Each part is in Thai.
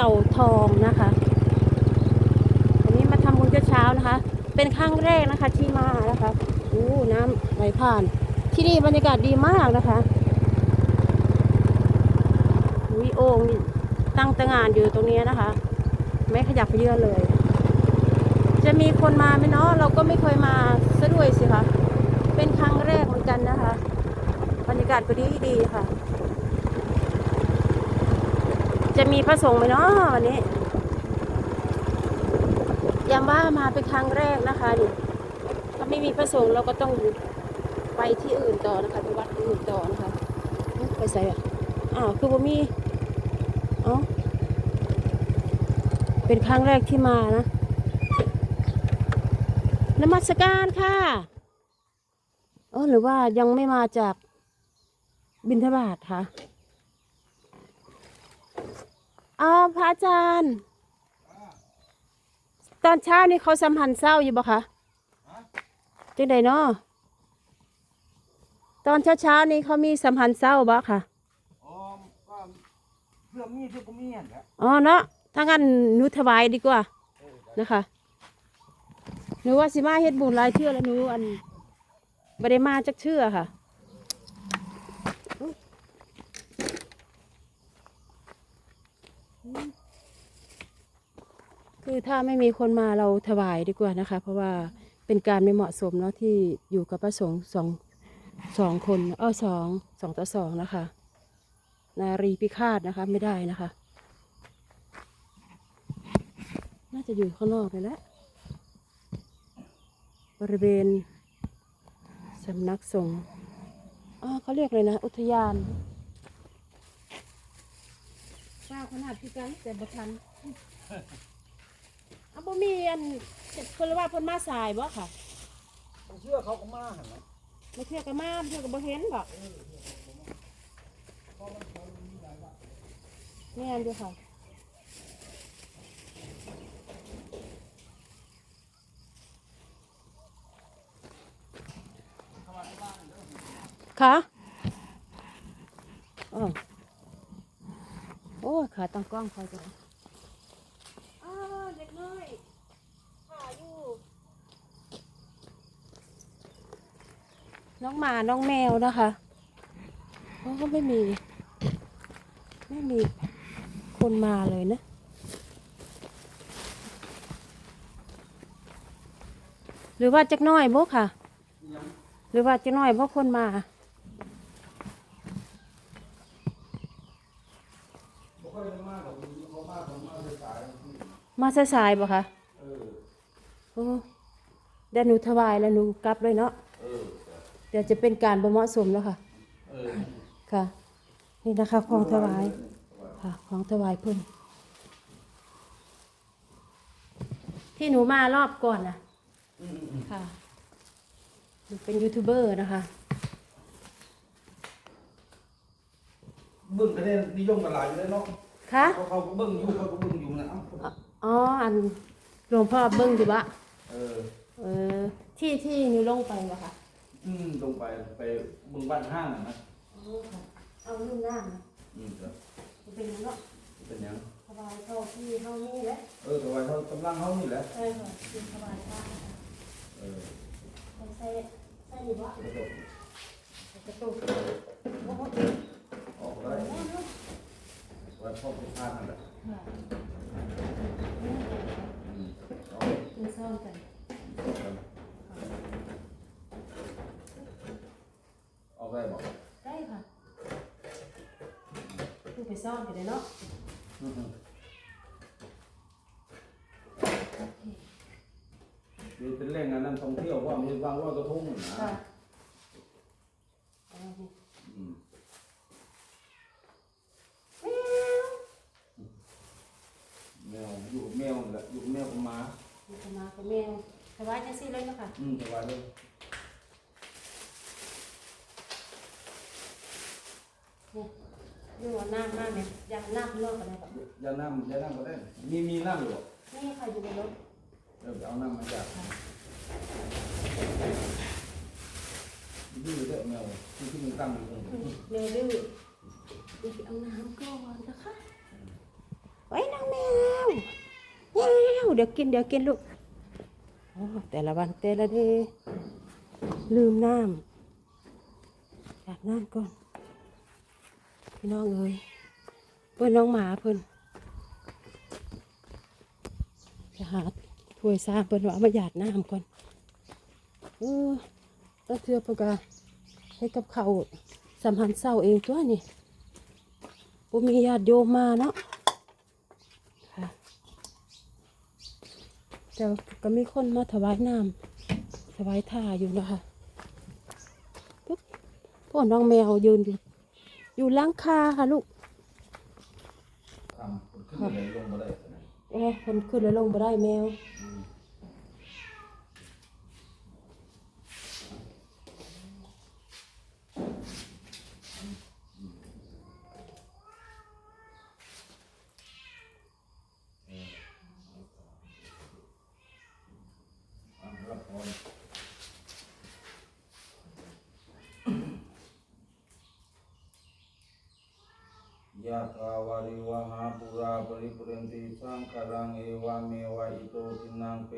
เต่าทองนะคะวันนี้มาทำบุญเช้านะคะ เป็นครั้งแรกนะคะที่มานะคะโอ้น้ำไหลผ่าน ที่นี่บรรยากาศดีมากนะคะวิโอ่งตั้งตางานอยู่ตรงนี้นะคะ ไม่ขยับเยื้อเลย จะมีคนมาไหมเนาะเราก็ไม่เคยมาซะด้วยสิคะเป็นครั้งแรกเหมือนกันนะคะ บรรยากาศก็ดีดีค่ะ จะมีพระสงฆ์ไหมเนาะวันนี้ยังว่ามาเป็นครั้งแรกนะคะนี่ถ้าไม่มีพระสงฆ์เราก็ต้องไปที่อื่นต่อนะคะไปวัดอื่นต่อนะคะไปใส่อะอ้าวคือว่ามีเอ้าเป็นครั้งแรกที่มานะนมัสการค่ะเออหรือว่ายังไม่มาจากบินทบาทคะ อ้าวพระอาจารย์ ตอนเช้านี่เขาสัมพันธ์เศร้าอยู่บ่คะจังใดเนาะตอนเช้าเช้าๆนี่เขามีสัมพันธ์เศร้าบ่ค่ะอ๋อก็เพื่อมีเพื่อก็มีอะแหละอ๋อเนาะถ้างั้นหนูถวายดีกว่านะคะหนูว่าสิมาเฮ็ดบุญหลายเทื่อแล้วหนูอันบ่ได้มาจักเทื่อค่ะ คือถ้าไม่มีคนมาเราถวายดีกว่านะคะ เพราะว่าเป็นการไม่เหมาะสมเนาะที่อยู่กับพระสงฆ์สองสองคนเออสองสองต่อสองนะคะ นารีพิฆาตนะคะไม่ได้นะคะ น่าจะอยู่ข้างนอกเลยแหละบริเวณสำนักสงฆ์อ๋อเขาเรียกเลยนะ อุทยาน ป้าขนาดพี่กันแต่บทันเอาบ่มีอันคนละว่าเพิ่นมาสายบ่ค่ะผมเชื่อเขาก็มาห็นไหมมาเที่ยวกับมาเที่ยวกับบ่เห็นบ่แม่นอยู่ค่ะค่ะอ๋อ ยขาตั้งกล้องคอยจังอ้าวเด็กน้อยขาอยู่ น้องหมา น้องแมวนะคะโอ้ก็ไม่มี ไม่มีคนมาเลยนะหรือว่าจักหน้อยบ่ค่ะ หรือว่าจักหน้อยบ่คนมา มากับเขามาเขามาเลยสายมาสายๆบ่คะเออ โอ้เดี๋ยวหนูถวายแล้วหนูกลับเลยเนาะเออ เดี๋ยวจะเป็นการบ่เหมาะสมแล้วค่ะ เออค่ะ นี่นะคะของถวายค่ะ ของถวายเพิ่นที่หนูมารอบก่อนนะอืมอืมค่ะหนูเป็นยูทูบเบอร์นะคะ เบิ้งก็ได้นิยมกันหลายอยู่เลยเนาะค่ะเขาเขาก็เบิ้งอยู่เขาก็เบิ้งอยู่นะเอ้าอ๋ออันหลวงพ่อเบิ้งดีบะเออเออที่ที่หนูลงไปวะค่ะอืมลงไปไปเบิ้งบ้านห้างน่ะนะอ๋อค่ะเอาลุ่มหน้านะอืมครับมันเป็นเนาะเป็นหยังสบายเท่าที่เท่านี้แหละเออแต่ว่าเขากำลังเขานี่แหละใช่ค่ะเป็นสบายมากนะคะเออใส่ใส่ดีบะกระจกใส่กระตุกโอ้โห ออกได้ไว้พ่อผู้พานนั่นแหละค่ะอืมเอากินซ่อมกันเอาได้บอกได้ค่ะคือไปซ่อมกันเลยเนาะอืมนี่เป็นแหล่งงานนำท่องเที่ยวว่ามีบางว่ากระทงนะ ค่ะเอาดิ อืม แมว แมวอยู่กับแมวนั่นแหละ อยู่กับแมวกับหมามีกระมากับแมวสบายจังซี่เลยเนาะค่ะอืมสบายเลยนี่อยู่น้ำมากเนี่ยอยากน้ำข้างนอกกันเลยแบบยาน้ำยาน้ำก็ได้ มีมีน้ำอยู่บ่นี่ค่ะอยู่ในรถเดี๋ยวเอาน้ำมาจากดื้อเด้อแมวที่ที่มันตั้งอยู่ตรงนี้แมวดื้อเดี๋ยวไปเอาน้ำก่อนนะคะไว้น้องแมวแมว เดี๋ยวกินเดี๋ยวกินลูกโอ้แต่ละวันแต่ละเดย์ลืมน้ำอาบน้ำก่อนพี่น้องเอ้ยเพื่อนน้องหมาเพิ่อนจะหาถ้วยซาเพิ่อนว่ามาหยาดน้ำก่อนเออตาเทือปะกาให้กับเขาสัมพันธ์เศร้าเองตัวนี่บ่มีญาติโยมมาเนาะ แต่ก็มีคนมาถวายน้ำถวายท่าอยู่นะคะปุ๊บพ่อน้องแมวยืนอยู่ อยู่หล้างคาค่ะลูกทำคนขึ้นเลยลงมาได้นะเอ๊ะคนขึ้นแล้วลงมาได้แมว ยะถาวาริวหาปุราปริปุเรนติสังขรังเอวาเมวะอิโตทินังเป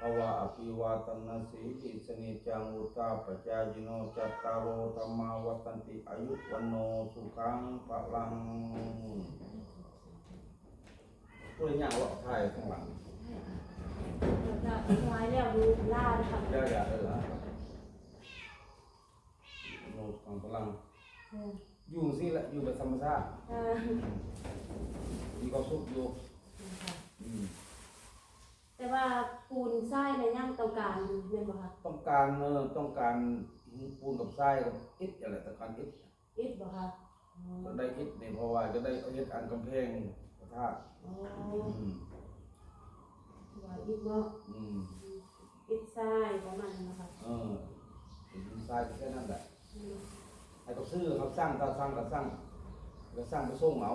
ภวัตวันตราวะอภิวาตนาสีลิสนิจังุตาปจายโนจัตตารโอธรรมาวัตันติอายุวันโนสุขังพลังพูดอย่างว่าไทยข้างหลังถวายแล้วดูล่าเลยค่ะเจ้าอย่าเออนะโนสุขังพลังอยู่สิละอยู่แบบธรรมชาติมีความสุขอยู่อืม แต่ว่าปูน ทรายในย่างต้องการเป็นบ่คะต้องการเออต้องการปูนกับทรายกับอิฐอะไรแต่การอิฐอิดบ่คะอ๋อจะได้อิฐเนี่ยเพราะว่าจะได้เอาอิฐอันกำแพงพระธาตุอ๋ออืมถวายอิดเนาะอืมอิดทรายประมาณนั้นนะคะเออเป็นทรายแค่นั้นแหละอืมให้เขาซื้อเขาสร้างถ้าสร้างก็สร้างก็สร้างไปส่งเอา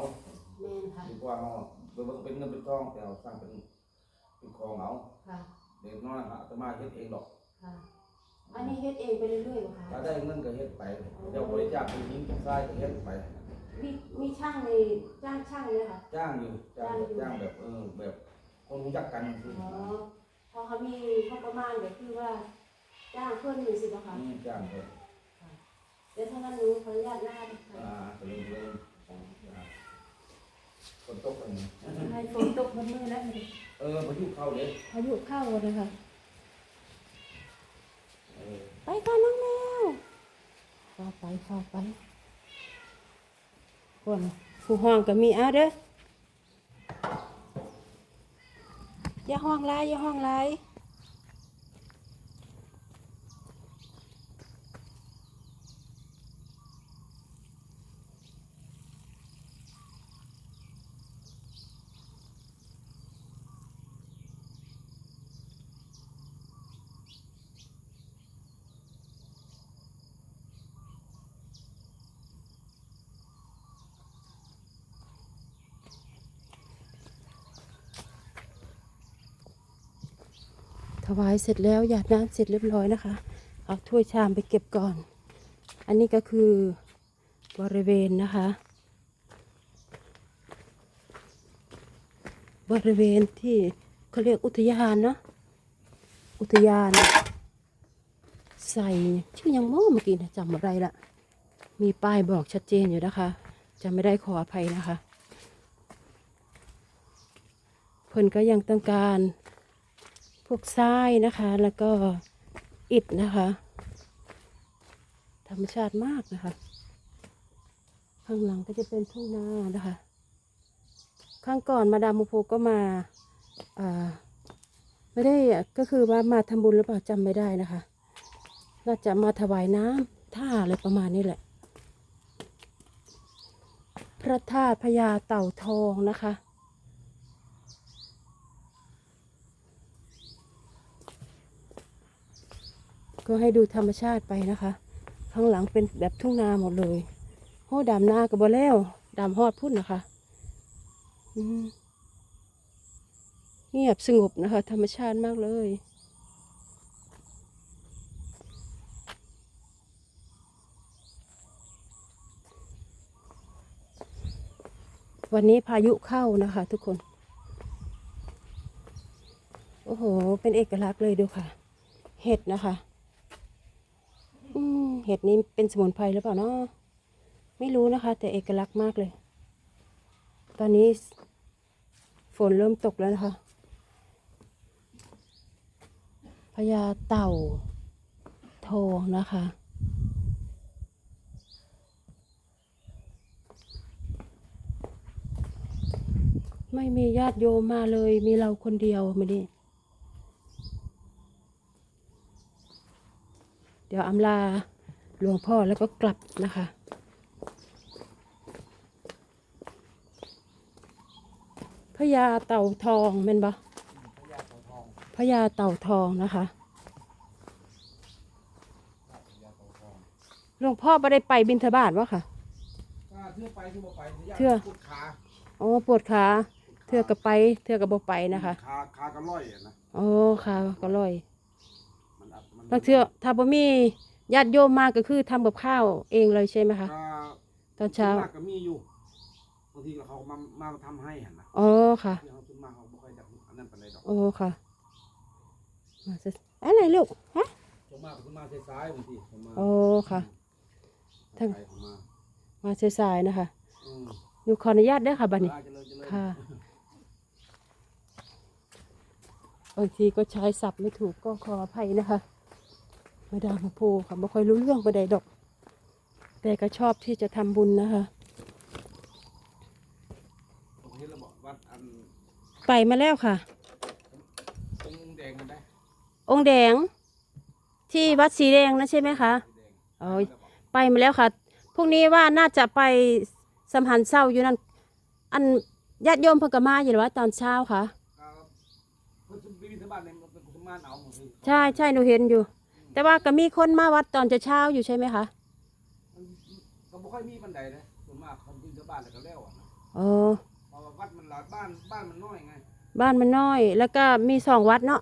แม่นค่ะดีกว่าเอาเป็นว่าเป็นเงินเป็นทองแต่เราสร้างเป็นเป็นของเอา ค่ะ เด็กน้อยหาจะมาเฮ็ดเองหรอกค่ะอันนี้เฮ็ดเองไปเรื่อยๆบ่คะถ้าได้เงินก็เฮ็ดไปเดี๋ยวบริจาคเป็นหินเป็นทรายก็เฮ็ดไป มีมีช่างในจ้างช่างเลยค่ะ จ้างอยู่จ้างจ้างแบบเออแบบคนรู้จักกันคืออ๋อพอเขามีงบประมาณเดี๋ยวคือว่า จ้างเพิ่มหนึ่งสิบ่คะนี่จ้างเลยเดี๋ยวถ้างั้นหนูขออนุญาตลาดค่ะอ่าก็เลยเลยคนตกอะไรนี่ให้ฝนตกบนมือแล้วเออพายุเข้าเลยพายุเข้าเลยค่ะเออไปก่อนน้องแมวเข้าไปเข้าไปคนผู้ห้องก็มีเอาเด้ออย่าห้องไรอย่าห้องไร วายเสร็จแล้วหยาดน้ำเสร็จเรียบร้อยนะคะ เอาถ้วยชามไปเก็บก่อน อันนี้ก็คือบริเวณนะคะ บริเวณที่เขาเรียกอุทยานเนาะอุทยานใส่ชื่อยังโม่เมื่อกี้นะจำอะไรละมีป้ายบอกชัดเจนอยู่นะคะจำไม่ได้ขออภัยนะคะ เพิ่นก็ยังต้องการ วกทรายนะคะ แล้วก็อิฐนะคะ ธรรมชาติมากนะคะ ข้างหลังก็จะเป็นทุ่งนานะคะ ข้างก่อนมาดามโมโพก็มาไม่ได้ก็คือว่ามาทำบุญหรือเปล่าจำไม่ได้นะคะ น่าจะมาถวายน้ำท่าอะไรประมาณนี้แหละ พระธาตุพญาเต่าทองนะคะ ก็ก็ให้ดูธรรมชาติไปนะคะ ข้างหลังเป็นแบบทุ่งนาหมดเลยโอ้ดำนากับบแล้วดำฮอดพุ่นนะคะอืมเงียบสงบนะคะ ธรรมชาติมากเลยวันนี้พายุเข้านะคะทุกคน โอ้โห เป็นเอกลักษณ์เลยดูค่ะ เห็ดนะคะ เห็ดนี้เป็นสมุนไพรหรือเปล่าเนาะไม่รู้นะคะ แต่เอกลักษณ์มากเลย ตอนนี้ฝนเริ่มตกแล้วนะคะพญาเต่าทองนะคะ ไม่มีญาติโยมมาเลย มีเราคนเดียวม่ได้เดี๋ยวอำลา หลวงพ่อแล้วก็กลับนะคะ พญาเต่าทองเป็นปะพญาเต่าทองนะคะหลวงพ่อไม่ได้ไปบินทบาทวะค่ะถ้าเทื่อไปเทื่อบ่ไปญาติเทื่อปวดขาอ๋อปวดขาเทือกกับไปเทือกกับบ่ไปนะคะขาขาก็ร้อยอะนะอ๋อขาก็ลอยมันอัดมันบางเทื่อถ้าบ่มี ญาติโยมมาก็คือทำกับข้าวเองเลยใช่ไหมคะ ก็ตอนเช้า ส่วนมกก็มีอยู่บางทีก็เขามามาทำให้หั่นนะอ๋อค่ะ ที่เขาขึ้นมาเขาบ่ค่อยจับอันนั้นปานใดดอกโอ้ค่ะมาสิอะไรลูกฮะ ส่วนมากก็ขึ้นมาสายๆบางทีเขามาโอ้ค่ะ ทั้งไปเขามามาสายๆนะคะอืมหนูขออนุญาตเด้อค่ะบัดนี้เจริญเจริญ ค่ะ บางทีก็ใช้ศัพท์ไม่ถูกก็ขออภัยนะคะ มาดามมาโพค่ะไม่ค่อยรู้เรื่องประใดดอก แต่ก็ชอบที่จะทำบุญนะคะผมเห็นแล้วบอกวัดอันไปมาแล้วค่ะองค์แดงกันได้องค์แดงที่วัดสีแดงนะใช่ไหมคะสีแดงอ๋อไปมาแล้วค่ะพรุ่งนี้ว่าน่าจะไปสำหันเศร้าอยู่นั่นอันญาติโยมเพนกมาอยู่หรือว่าตอนเช้าค่ะก็เพิ่นสิไปบิณฑบาตเนี่ยมันเป็นกุมารเอาหมดเลยใช่ใช่หนูเห็นอยู่ แต่ว่าก็มีคนมาวัดตอนจะเช้าอยู่ใช่ไหมคะมันก็บ่ค่อยมีปานใดนะส่วนมากคนบิณฑบาตแล้วก็แล้วอะนะอ๋อเพราะว่าวัดมันหลายบ้านบ้านมันน้อยไงบ้านมันน้อย แล้วก็มีสองวัดเนาะ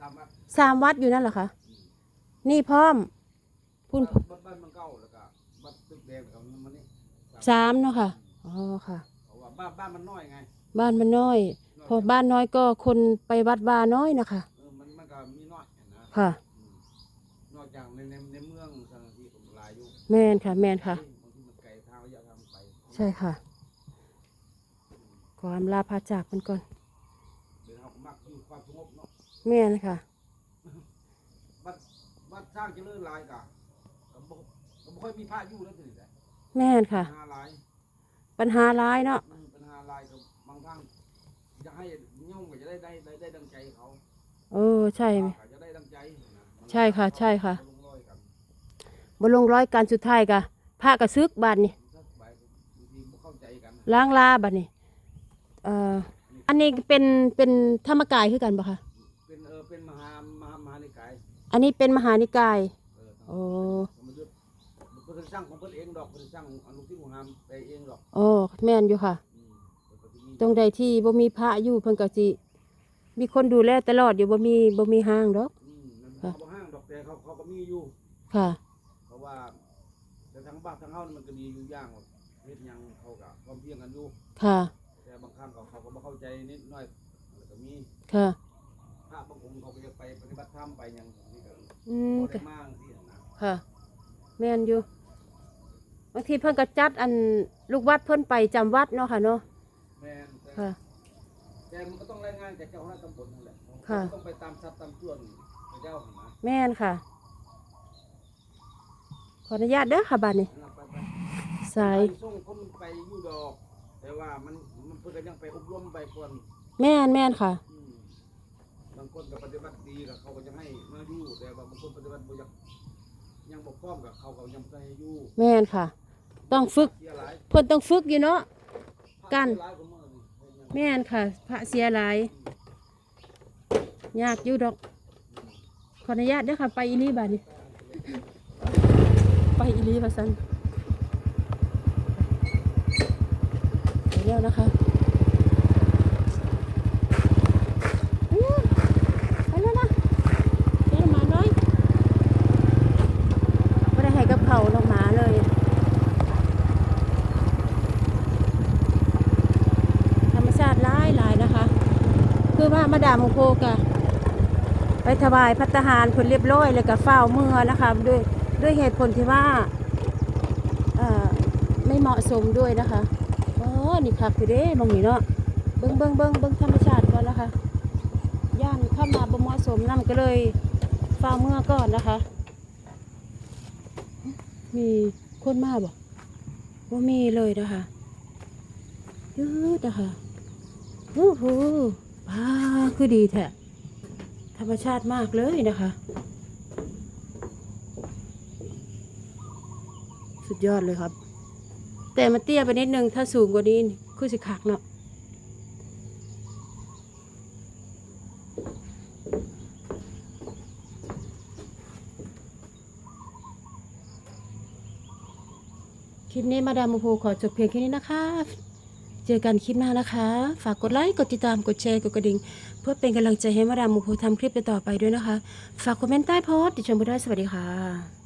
สามวัดสามวัดอยู่นั่นเหรอคะนี่พร้อมพุ่นบ้านบ้านมันเก่าแล้วก็วัดตึกแดงแล้วก็มันนี่สามเนาะค่ะอ๋อค่ะ เพราะว่าบ้านบ้านมันน้อยไงบ้านมันน้อย พอบ้านน้อยก็คนไปวัดวาน้อยนะคะเออมันมันก็มีน้อยนะค่ะอืมนอกจาก ในในในเมืองทางที่ผมหลายอยู่แม่นค่ะ แม่นค่ะ บางทีมันไกลทางระยะทางไปใช่ค่ะ ขออำลาพาจากมันก่อน เดี๋ยวเราก็มักอยู่ความสงบเนาะแม่นค่ะ วัดวัดสร้างเจริญหลายกะก็บ่ก็บ่ค่อยมีพระอยู่แล้วสิแต่แม่นค่ะปัญหาหลายปัญหาร้ายเนาะอืมปัญหาหลายก็บางครั้งอยากให้โยมก็จะได้ได้ได้ได้ดังใจเขาเออใช่ พระก็จะได้ดังใจนะมันใช่ค่ะใช่ค่ะลงรอยกัน บลงร้อยการสุดท้ายกะพระกระซึกบาดนี่สักใบบางทีบ่เข้าใจกันล้างลาบาดนี่เอ่ออันนี้เป็นเป็นธรรมกายคือกันปะคะเป็นเออเป็นมหามหามหานิกายอันนี้เป็นมหานิกายเออโอ้มันจะเพิ่นสร้างของเพิ่นเองดอกเพิ่นสร้างอนุที่หัวหามไปเองดอกโอ้แม่นอยู่ค่ะอืมเพิ่นก็สิมีตรงใดที่บ่มีพระอยู่เพิ่นก็สิมีคนดูแลตลอดอยู่บ่มีบ่มีห้างดอกอืมนั่นค่ะเขาบ่ห้างดอกแต่เขาเขาก็มีอยู่ค่ะเพราะ ว่า แต่ทางบ้านทางเฮานี่มันก็ดีอยู่อย่างว่าเฮ็ดหยังเขาก็พร้อมเพรียงกันอยู่ค่ะ แต่บางครั้งเขาเขาก็บ่เข้าใจนิดหน่อยแล้วก็มีค่ะ พระบางองค์เขาก็จะไปปฏิบัติธรรมไปหยังนี่ก็อืมบ่ก็ได้มากที่นะค่ะ แม่นอยู่ บางทีเพิ่นก็จัดอันลูกวัดเพิ่นไปจำวัดเนาะค่ะเนาะ แม่นแต่ค่ะ แต่มันก็ต้องรายงานจากเจ้าคณะตำบลนั่นแหละค่ะ ต้องไปตามทรัพย์ตามส่วนพระเจ้าหั่นนะ แม่นค่ะข ออนุญาตเด้อค่ะบัดนี้นั่นล่ะไปไปสายไปส่งคนไปอยู่ดอก แต่ว่ามันมันเพิ่นก็ยังไปอบรมไปก่อนแม่นแม่นค่ะอืมบางคนก็ปฏิบัติดีกับเขาก็จะให้มาอยู่แต่ว่าบางคนปฏิบัติบ่อยากยังบ่พร้อมกับเขาก็ยังบ่ให้อยู่แม่นค่ะ ต้องฝึกเสียหลายเพิ่นต้องฝึกอยู่เนาะ กัน เสียหลายกว่ามื้อนี่เฮ็ดหยัง แม่นค่ะ พระเสียหลายยากอยู่ดอกขออนุญาตเด้อค่ะไปอีนี่บัดนี้ไปอัน ไปอีลีมาสันไปแล้วนะคะไปแล้วนะเดี๋ยวหมาน้อยไม่ได้ให้กับเขาลงหมาเลยธรรมชาติหลายหลายนะคะคือว่ามาดามโคกะไปถวายพัตตาหารคนเรียบร้อยเลยกับเฝ้าเมื่อนะคะด้วย ด้วยเหตุผลที่ว่าไม่เหมาะสมด้วยนะคะอ๋อนี่คักอยู่เด้มองนี่เนาะเบิ้งเบิ้งเบิ้งเบิ้งธรรมชาติก่อนนะคะ ย่านเข้ามาบ่เหมาะสมนํก็เลยเฝ้าเมื่อก่อนนะคะ มีคนมาบ่ว่ามีเลยนะคะยืดนะคะโอ้โหว้าคือดีแท้ธรรมชาติมากเลยนะคะ สุดยอดเลยครับ แต่มันเตี้ยไปนิดนึง ถ้าสูงกว่านี้คือสิคักเนาะคลิปนี้มาดามโมโพขอจบเพียงแค่นี้นะคะ เจอกันคลิปหน้านะคะ ฝากกดไลค์ กดติดตาม กดแชร์ กดกระดิ่ง เพื่อเป็นกำลังใจให้มาดามโมโพทำคลิปต่อไปด้วยนะคะ ฝากคอมเมนต์ใต้โพสต์ติชมไปด้วยสวัสดีค่ะ